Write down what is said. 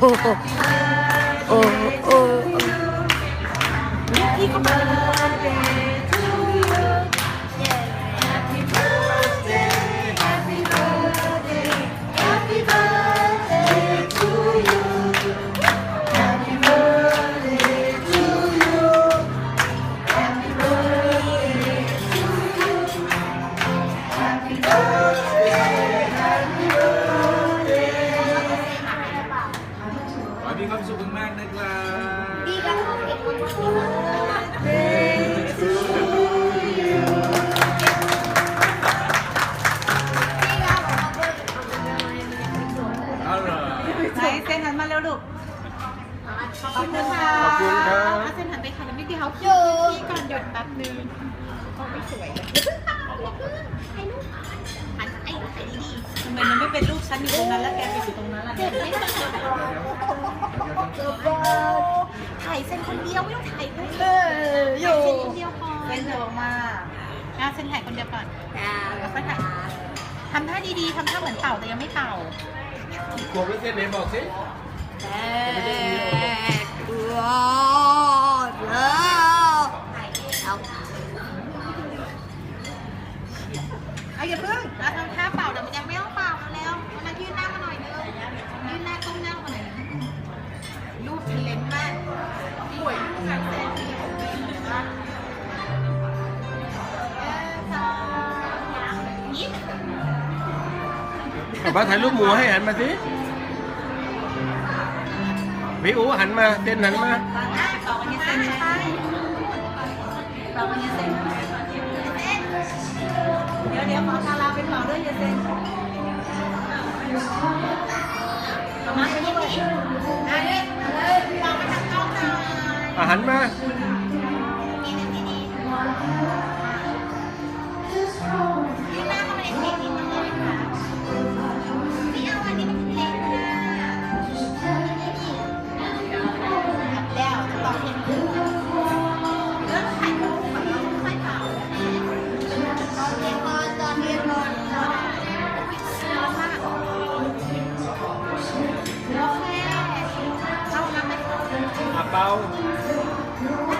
โอ้โอ้พี่ก็มา ขอบคุณค่ะขอบคุณครับเส้นหันไปค่ะแล้วไม่เดียวอยู่พี่ก่อนหยดแป๊บนึงเขาไม่สวยเลยหันไอ้ไอ้ดีทำไมมันไม่เป็นรูปฉันอยู่ตรงนั้นแล้วแกไปอยู่ตรงนั้นล่ะเก็เนี่ยบไม่ทันถ่ายเส้นคนเดียวไม่ต้องถ่ายด้วยเอออยู่เส้นคนเดียวพอเส้นเธอออกมาอะเส้นถ่ายคนเดียวก่อนแล้วก็ถ่ายทำท่าดีๆทำท่าเหมือนเต่าแต่ยังไม่เต่าขวบแล้วเส้นไหนบอกสิว้าวแล้ว เอาเอาอย่าเพิ่งเราทำท่าเป่าแต่มันยังไม่ต้องเป่ามาแล้วมายืนหน้ามาหน่อยนึงยืนหน้าก้มหน้ามาหน่อยนึงรูปเทเลนมากป่วยทางเส้นที่ผมเป็นว่าเออสองยิ้มป้าป้าถ่ายรูปหมูให้หันมาสิ พี่อูหันมาเส้นหันมาต่อหน้าต่อกันยังเส้นใช่ต่อกันยังเส้นเดี๋ยวเดี๋ยวขอคาราเป็นเป่าด้วยยังเส้นต่อมาเป็นด้วยอะเนี่ยเป่ามาทางกล้องหน่อยอะหันมา Natal.